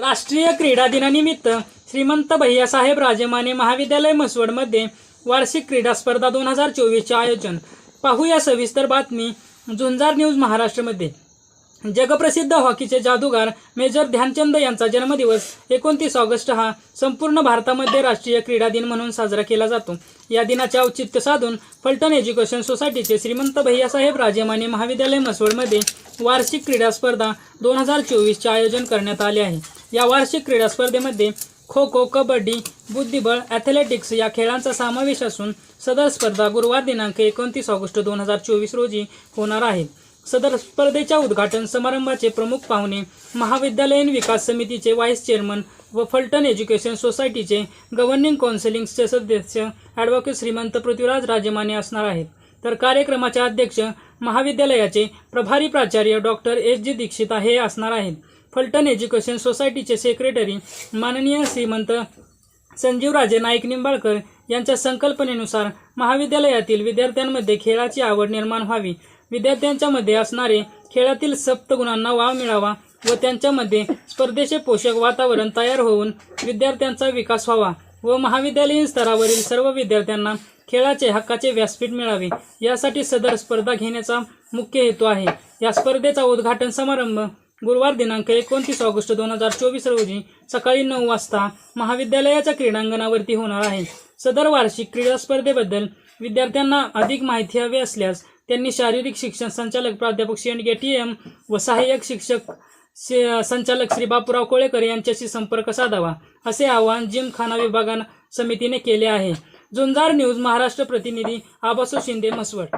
राष्ट्रीय क्रीडा दिनानिमित्त श्रीमंत भैयासाहेब राजेमाने महाविद्यालय म्हसवडमध्ये वार्षिक क्रीडा स्पर्धा दोन हजार चोवीसचे आयोजन. पाहूया सविस्तर बातमी झुंजार न्यूज महाराष्ट्रमध्ये. जगप्रसिद्ध हॉकीचे जादूगार मेजर ध्यानचंद यांचा जन्मदिवस एकोणतीस ऑगस्ट हा संपूर्ण भारतामध्ये राष्ट्रीय क्रीडा दिन म्हणून साजरा केला जातो. या दिनाचे औचित्य साधून फलटण एज्युकेशन सोसायटीचे श्रीमंत भैयासाहेब राजेमाने महाविद्यालय मसवडमध्ये वार्षिक क्रीडा स्पर्धा दोन हजार चोवीसचे आयोजन करण्यात आले आहे. या वार्षिक क्रीडा स्पर्धेमध्ये खो खो कबड्डी बुद्धिबळ ॲथलेटिक्स या खेळांचा समावेश असून सदर स्पर्धा गुरुवार दिनांक एकोणतीस ऑगस्ट दोन हजार चोवीस रोजी होणार आहे. सदर स्पर्धेच्या उद्घाटन समारंभाचे प्रमुख पाहुणे महाविद्यालयीन विकास समितीचे व्हाईस चेअरमन व फलटण एज्युकेशन सोसायटीचे गव्हर्निंग काउन्सिलिंगचे सदस्य ॲडव्होकेट श्रीमंत पृथ्वीराज राजेमाने असणार आहेत. तर कार्यक्रमाचे अध्यक्ष महाविद्यालयाचे प्रभारी प्राचार्य डॉक्टर एस जी दीक्षित हे असणार आहेत. फलटण एज्युकेशन सोसायटीचे सेक्रेटरी माननीय श्रीमंत संजीवराजे नाईक निंबाळकर यांच्या संकल्पनेनुसार महाविद्यालयातील विद्यार्थ्यांमध्ये खेळाची आवड निर्माण व्हावी. विद्यार्थ्यांच्या मध्ये असणारे खेळातील सप्तगुणांना वाव मिळावा व त्यांच्यामध्ये स्पर्धेचे पोषक वातावरण तयार होऊन विद्यार्थ्यांचा विकास व्हावा व महाविद्यालयीन स्तरावरील सर्व विद्यार्थ्यांना खेळाचे हक्काचे व्यासपीठ मिळावे. यासाठी सदर स्पर्धा घेण्याचा मुख्य हेतू आहे. या स्पर्धेचा उद्घाटन समारंभ गुरुवार दिनांक एकोणतीस ऑगस्ट दोन हजार चोवीस रोजी सकाळी नऊ वाजता महाविद्यालयाच्या क्रीडांगणावरती होणार आहे. सदर वार्षिक क्रीडा स्पर्धेबद्दल विद्यार्थ्यांना अधिक माहिती हवी असल्यास त्यांनी शारीरिक शिक्षण संचालक प्राध्यापक शेंडगे टी. एम. व सहाय्यक शिक्षक संचालक श्री बापूराव कोळेकर यांच्याशी संपर्क साधावा असे आवाहन जिमखाना विभागा समितीने केले आहे. झुंजार न्यूज महाराष्ट्र प्रतिनिधी आबासो शिंदे मसवड